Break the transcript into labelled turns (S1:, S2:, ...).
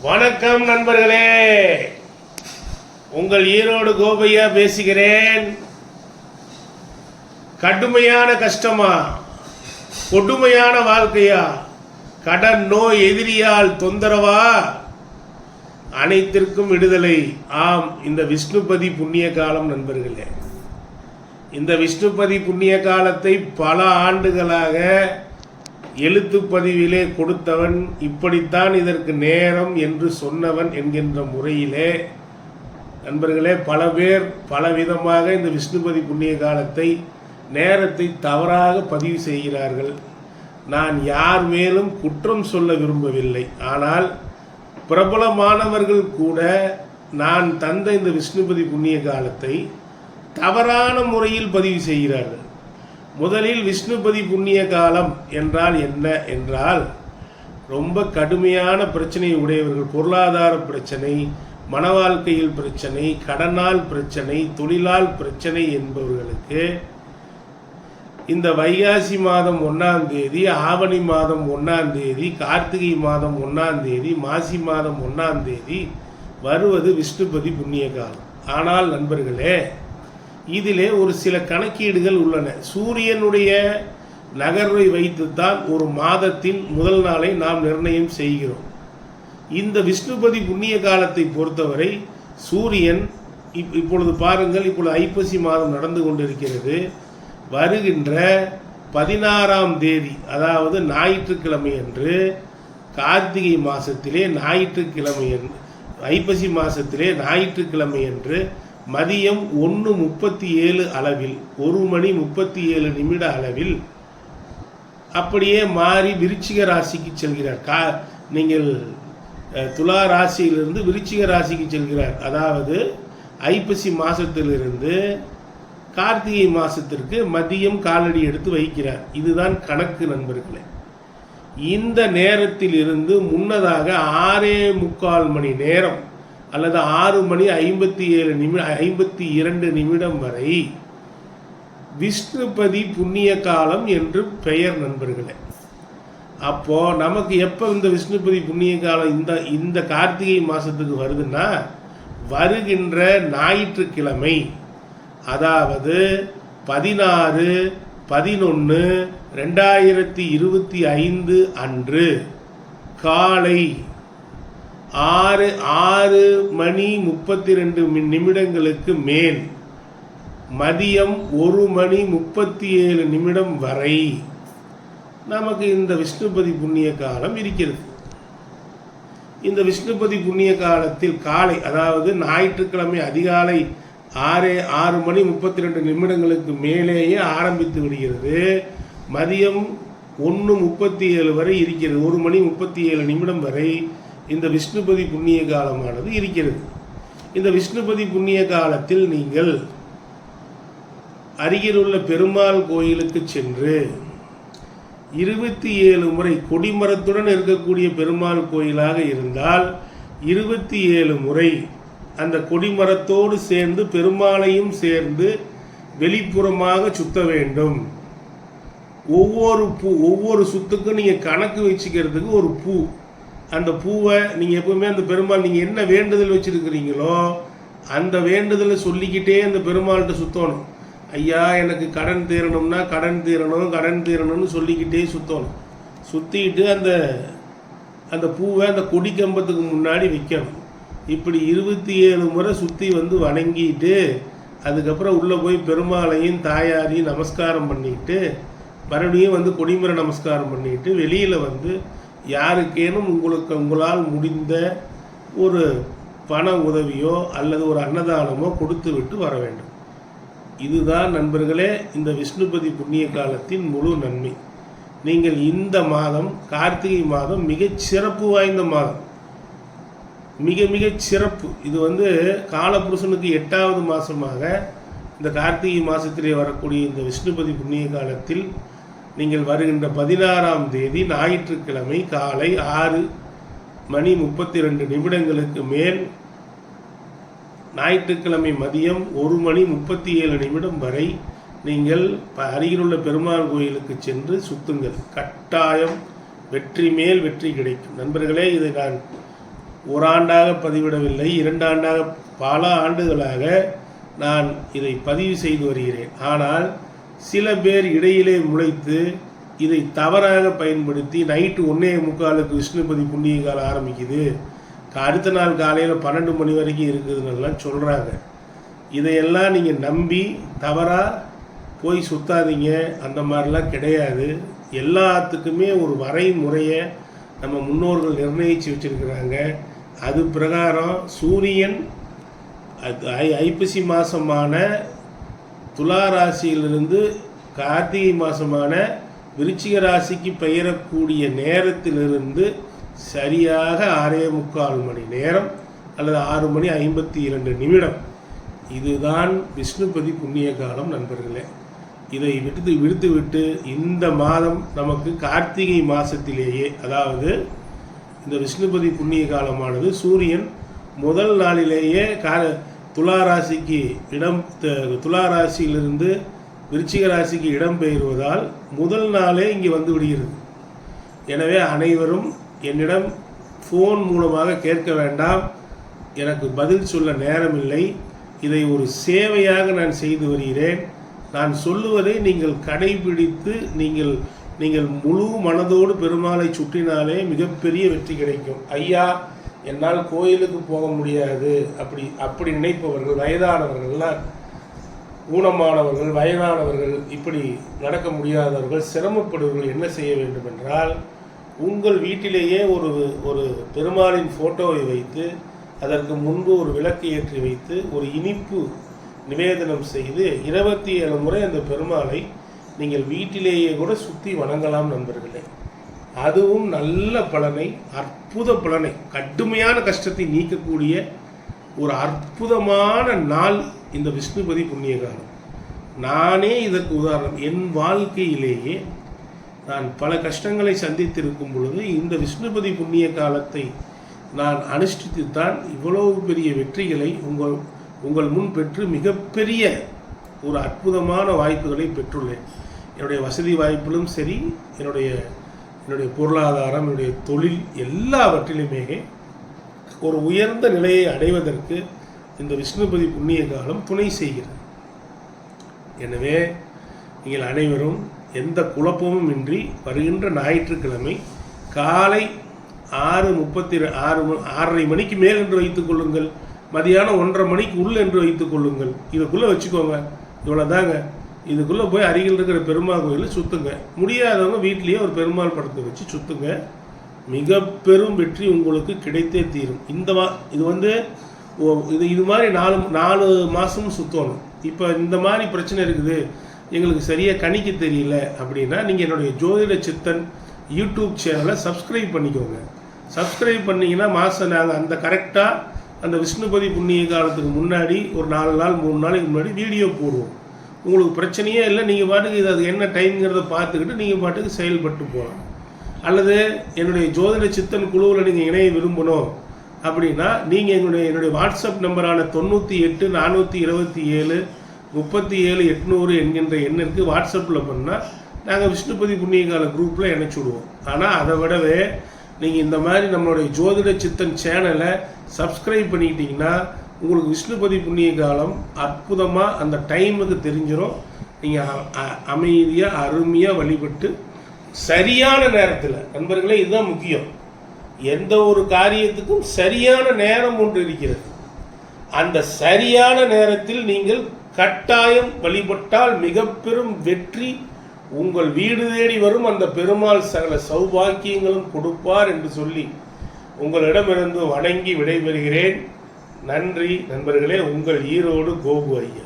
S1: வணக்கம் நண்பர்களே. உங்கள் ஈரோடு கோபையா பேசுகிறேன். கடுமையான கஷ்டமா? கொடுமையான வாழ்க்கையா? கடன் நோய் எதிரியால் தொந்தரவா? அனைத்திற்கும் விடுதலை. ஆம் இந்த விஷ்ணுபதி புண்ணிய காலம் நண்பர்களே. இந்த விஷ்ணுபதி புண்ணிய காலத்தை பல ஆண்டுகளாக எழுத்து பதிவிலே கொடுத்தவன் இப்படித்தான் இதற்கு நேரம் என்று சொன்னவன் என்கின்ற முறையிலே நண்பர்களே பல பேர் பலவிதமாக இந்த விஷ்ணுபதி புண்ணிய காலத்தை நேரத்தை தவறாக பதிவு செய்கிறார்கள். நான் யார் மேலும் குற்றம் சொல்ல விரும்பவில்லை. ஆனால் பிரபலமானவர்கள் கூட நான் தந்த இந்த விஷ்ணுபதி புண்ணிய காலத்தை தவறான முறையில் பதிவு செய்கிறார்கள். முதலில் விஷ்ணுபதி புண்ணிய காலம் என்றால் என்ன என்றால் ரொம்ப கடுமையான பிரச்சனை உடையவர்கள் பொருளாதார பிரச்சனை மன வாழ்க்கையில் பிரச்சனை கடனால் பிரச்சனை தொழிலால் பிரச்சனை என்பவர்களுக்கு இந்த வைகாசி மாதம் ஒன்றாம் தேதி ஆவணி மாதம் ஒன்றாம் தேதி கார்த்திகை மாதம் ஒன்றாம் தேதி மாசி மாதம் ஒன்றாம் தேதி வருவது விஷ்ணுபதி புண்ணிய காலம். ஆனால் நண்பர்களே இதிலே ஒரு சில கணக்கீடுகள் உள்ளன. சூரியனுடைய நகர்வை வைத்துத்தான் ஒரு மாதத்தின் முதல் நாளை நாம் நிர்ணயம் செய்கிறோம். இந்த விஷ்ணுபதி புண்ணிய காலத்தை பொறுத்தவரை சூரியன் இப் இப்பொழுது பாருங்கள் இப்பொழுது ஐப்பசி மாதம் நடந்து கொண்டிருக்கிறது. வருகின்ற பதினாறாம் தேதி அதாவது ஞாயிற்றுக்கிழமை அன்று கார்த்திகை மாதத்திலே ஞாயிற்றுக்கிழமை ஐப்பசி மாதத்திலே ஞாயிற்றுக்கிழமை அன்று மதியம் ஒன்று முப்பத்தி ஏழு அளவில் ஒரு மணி முப்பத்தி ஏழு நிமிட அளவில் அப்படியே மாறி விருச்சிக ராசிக்கு செல்கிறார். கா நீங்கள் துலா ராசியிலிருந்து விருச்சிக ராசிக்கு செல்கிறார். அதாவது ஐப்பசி மாதத்திலிருந்து கார்த்திகை மாதத்திற்கு மதியம் காலடி எடுத்து வைக்கிறார். இதுதான் கணக்கு நண்பர்களே. இந்த நேரத்தில் இருந்து முன்னதாக ஆறே முக்கால் மணி நேரம் அல்லது ஆறு மணி ஐம்பத்தி ஏழு நிமி ஐம்பத்தி இரண்டு நிமிடம் வரை விஷ்ணுபதி புண்ணிய காலம் என்று பெயர் நண்பர்களே. அப்போ நமக்கு எப்போ இந்த விஷ்ணுபதி புண்ணிய காலம் இந்த இந்த கார்த்திகை மாதத்துக்கு வருதுன்னா வருகின்ற ஞாயிற்றுக்கிழமை. அதாவது பதினாறு பதினொன்று ரெண்டாயிரத்தி இருபத்தி ஐந்து அன்று காலை ஆறு ஆறு மணி முப்பத்தி ரெண்டு நிமிடங்களுக்கு மேல். மதியம் ஒரு மணி முப்பத்தி ஏழு நிமிடம் வரை நமக்கு இந்த விஷ்ணுபதி புண்ணிய காலம் இருக்கிறது. இந்த விஷ்ணுபதி புண்ணிய காலத்தில் காலை அதாவது ஞாயிற்றுக்கிழமை அதிகாலை ஆறு ஆறு மணி முப்பத்தி ரெண்டு நிமிடங்களுக்கு மேலேயே ஆரம்பித்து விடுகிறது. மதியம் ஒன்று முப்பத்தி ஏழு வரை இருக்கிறது. ஒரு மணி முப்பத்தி ஏழு நிமிடம் வரை இந்த விஷ்ணுபதி புண்ணிய காலமானது இருக்கிறது. இந்த விஷ்ணுபதி புண்ணிய காலத்தில் நீங்கள் அருகிலுள்ள பெருமாள் கோயிலுக்கு சென்று இருபத்தி ஏழு முறை கொடிமரத்துடன் இருக்கக்கூடிய பெருமாள் கோயிலாக இருந்தால் இருபத்தி ஏழு முறை அந்த கொடிமரத்தோடு சேர்ந்து பெருமாளையும் சேர்ந்து வெளிப்புறமாக சுத்த வேண்டும். ஒவ்வொரு பூ ஒவ்வொரு சுத்துக்கும் நீங்கள் கணக்கு வச்சுக்கிறதுக்கு ஒரு பூ. அந்த பூவை நீங்கள் எப்பவுமே அந்த பெருமாள் நீங்கள் என்ன வேண்டுதல் வச்சுருக்கிறீங்களோ அந்த வேண்டுதலை சொல்லிக்கிட்டே அந்த பெருமாள்கிட்ட சுற்றணும் ஐயா எனக்கு கடன் தீரணும்னா கடன் தீரணும் கடன் தீரணும்னு சொல்லிக்கிட்டே சுற்றணும் சுற்றிக்கிட்டு அந்த அந்த பூவை அந்த கொடி கம்பத்துக்கு முன்னாடி வைக்கணும். இப்படி இருபத்தி ஏழு முறை சுற்றி வந்து வணங்கிட்டு அதுக்கப்புறம் உள்ளே போய் பெருமாளையும் தாயாரையும் நமஸ்காரம் பண்ணிட்டு மறுபடியும் வந்து கொடிமர நமஸ்காரம் பண்ணிட்டு வெளியில் வந்து யாருக்கேனும் உங்களுக்கு உங்களால் முடிந்த ஒரு பண உதவியோ அல்லது ஒரு அன்னதானமோ கொடுத்து விட்டு வர வேண்டும். இதுதான் நண்பர்களே இந்த விஷ்ணுபதி புண்ணிய காலத்தின் முழு நன்மை. நீங்கள் இந்த மாதம் கார்த்திகை மாதம் மிக சிறப்பு வாய்ந்த மாதம். மிக மிக சிறப்பு. இது வந்து காலபுருஷனுக்கு எட்டாவது மாதமாக இந்த கார்த்திகை மாதத்திலே வரக்கூடிய இந்த விஷ்ணுபதி புண்ணிய காலத்தில் நீங்கள் வருகின்ற பதினாறாம் தேதி ஞாயிற்றுக்கிழமை காலை ஆறு மணி முப்பத்தி ரெண்டு நிமிடங்களுக்கு மேல் ஞாயிற்றுக்கிழமை மதியம் ஒரு மணி முப்பத்தி ஏழு நிமிடம் வரை நீங்கள் அருகிலுள்ள பெருமாள் கோயிலுக்கு சென்று சுத்துங்கள். கட்டாயம் வெற்றி மேல் வெற்றி கிடைக்கும். நண்பர்களே இதை நான் ஒரு ஆண்டாக பதிவிடவில்லை. இரண்டு ஆண்டாக பல ஆண்டுகளாக நான் இதை பதிவு செய்து வருகிறேன். ஆனால் சில பேர் இடையிலே முளைத்து இதை தவறாக பயன்படுத்தி நைட்டு ஒன்றே முக்காலுக்கு விஷ்ணுபதி புண்ணிய காலம் ஆரம்பிக்குது அடுத்த நாள் காலையில் பன்னெண்டு மணி வரைக்கும் இருக்குதுன்னெல்லாம் சொல்கிறாங்க இதையெல்லாம் நீங்கள் நம்பி தவறாக போய் சுத்தாதீங்க. அந்த மாதிரிலாம் கிடையாது. எல்லாத்துக்குமே ஒரு வரைமுறையை நம்ம முன்னோர்கள் நிர்ணயித்து வச்சுருக்கிறாங்க. அது பிரகாரம் சூரியன் அது ஐ ஐப்பசி மாதமான துலா ராசியிலிருந்து கார்த்திகை மாதமான விருச்சிக ராசிக்கு பெயரக்கூடிய நேரத்திலிருந்து சரியாக ஆறே முக்கால் மணி நேரம் அல்லது ஆறு மணி ஐம்பத்தி இரண்டு நிமிடம். இதுதான் விஷ்ணுபதி புண்ணிய காலம் நண்பர்களே. இதை விடுத்து விடுத்து விட்டு இந்த மாதம் நமக்கு கார்த்திகை மாதத்திலேயே அதாவது இந்த விஷ்ணுபதி புண்ணிய காலமானது சூரியன் முதல் நாளிலேயே கால துலா ராசிக்கு இடம் துலா ராசியிலிருந்து விருச்சிக ராசிக்கு இடம் பெயர்வதால் முதல் நாளே இங்கே வந்து விடுகிறது. எனவே அனைவரும் என்னிடம் ஃபோன் மூலமாக கேட்க வேண்டாம். எனக்கு பதில் சொல்ல நேரமில்லை. இதை ஒரு சேவையாக நான் செய்து வருகிறேன். நான் சொல்லுவதை நீங்கள் கடைபிடித்து நீங்கள் நீங்கள் முழு மனதோடு பெருமாளை சுற்றினாலே மிகப்பெரிய வெற்றி கிடைக்கும். ஐயா என்னால் கோயிலுக்கு போக முடியாது. அப்படி அப்படி நினைப்பவர்கள் வயதானவர்கள்லாம் ஊனமானவர்கள் வயதானவர்கள் இப்படி நடக்க முடியாதவர்கள் சிரமப்படுவர்கள் என்ன செய்ய வேண்டும் என்றால் உங்கள் வீட்டிலேயே ஒரு ஒரு பெருமாளின் ஃபோட்டோவை வைத்து அதற்கு முன்பு ஒரு விளக்கு ஏற்றி வைத்து ஒரு இனிப்பு நிவேதனம் செய்து இருபத்தி ஏழு முறை அந்த பெருமாளை நீங்கள் வீட்டிலேயே கூட சுற்றி வணங்கலாம் நண்பர்களே. அதுவும் நல்ல பலனை அற்புத பலனை கடுமையான கஷ்டத்தை நீக்கக்கூடிய ஒரு அற்புதமான நாள் இந்த விஷ்ணுபதி புண்ணிய காலம் நானே இதற்கு உதாரணம். என் வாழ்க்கையிலேயே நான் பல கஷ்டங்களை சந்தித்திருக்கும் பொழுது இந்த விஷ்ணுபதி புண்ணிய காலத்தை நான் அனுஷ்டித்துத்தான் இவ்வளவு பெரிய வெற்றிகளை உங்கள் உங்கள் முன் பெற்று மிகப்பெரிய ஒரு அற்புதமான வாய்ப்புகளை பெற்றுள்ளேன். என்னுடைய வசதி வாய்ப்பிலும் சரி என்னுடைய என்னுடைய பொருளாதாரம் என்னுடைய தொழில் எல்லாவற்றிலுமே ஒரு உயர்ந்த நிலையை அடைவதற்கு இந்த விஷ்ணுபதி புண்ணிய காலம் துணை செய்கிறது. எனவே நீங்கள் அனைவரும் எந்த குழப்பமும் இன்றி வருகின்ற ஞாயிற்றுக்கிழமை காலை ஆறு முப்பத்தி ஆறு ஆறரை மணிக்கு மேல் என்று வைத்துக் கொள்ளுங்கள். மதியானம் ஒன்றரை மணிக்கு உள் என்று வைத்துக் கொள்ளுங்கள். இதுக்குள்ளே வச்சுக்கோங்க. இவ்வளோதாங்க இதுக்குள்ளே போய் அருகில் இருக்கிற பெருமாள் கோயிலில் சுற்றுங்க முடியாதவங்க வீட்லேயே ஒரு பெருமாள் படத்தை வச்சு சுற்றுங்க மிக பெரும் வெற்றி உங்களுக்கு கிடைத்தே தீரும். இந்த மா இது வந்து ஓ- இது இது மாதிரி நாலு நாலு மாதமும் சுற்றணும் இப்போ இந்த மாதிரி பிரச்சனை இருக்குது. எங்களுக்கு சரியாக கணிக்க தெரியல அப்படின்னா நீங்கள் என்னுடைய ஜோதிட சித்தன் யூடியூப் சேனலை சப்ஸ்கிரைப் பண்ணிக்கோங்க. சப்ஸ்கிரைப் பண்ணிங்கன்னா மாதம் நாங்கள் அந்த கரெக்டாக அந்த விஷ்ணுபதி புண்ணிய காலத்துக்கு முன்னாடி ஒரு நாலு நாள் மூணு நாளைக்கு முன்னாடி வீடியோ போடுவோம். உங்களுக்கு பிரச்சனையே இல்லை நீங்கள் பாட்டுக்கு இது அது என்ன டைம்ங்கிறத பார்த்துக்கிட்டு நீங்கள் பாட்டுக்கு செயல்பட்டு போகலாம். அல்லது என்னுடைய ஜோதிட சித்தன் குழுவில் நீங்கள் இணைய விரும்பணும் அப்படின்னா நீங்கள் என்னுடைய என்னுடைய வாட்ஸ்அப் நம்பரான தொண்ணூற்றி எட்டு நானூற்றி இருபத்தி ஏழு முப்பத்தி ஏழு எட்நூறு என்கின்ற எண்ணிற்கு வாட்ஸ்அப்பில் பண்ணால் நாங்கள் விஷ்ணுபதி புண்ணியகால குரூப்பில் இணைச்சி விடுவோம். ஆனால் அதை விடவே நீங்கள் இந்த மாதிரி நம்மளுடைய ஜோதிட சித்தன் சேனலை சப்ஸ்கிரைப் பண்ணிக்கிட்டிங்கன்னா உங்களுக்கு விஷ்ணுபதி புண்ணிய காலம் அற்புதமாக அந்த டைமுக்கு தெரிஞ்சிடும் நீங்கள் அமைதியாக அருமையாக வழிபட்டு சரியான நேரத்தில் நண்பர்களே இதுதான் முக்கியம். எந்த ஒரு காரியத்துக்கும் சரியான நேரம் ஒன்று இருக்கிறது. அந்த சரியான நேரத்தில் நீங்கள் கட்டாயம் வழிபட்டால் மிக பெரும் வெற்றி உங்கள் வீடு தேடி வரும். அந்த பெருமாள் சகல சௌபாக்கியங்களும் கொடுப்பார் என்று சொல்லி உங்களிடமிருந்து வணங்கி விடைபெறுகிறேன். நன்றி நண்பர்களே உங்கள் ஈரோடு கோபு ஐயா.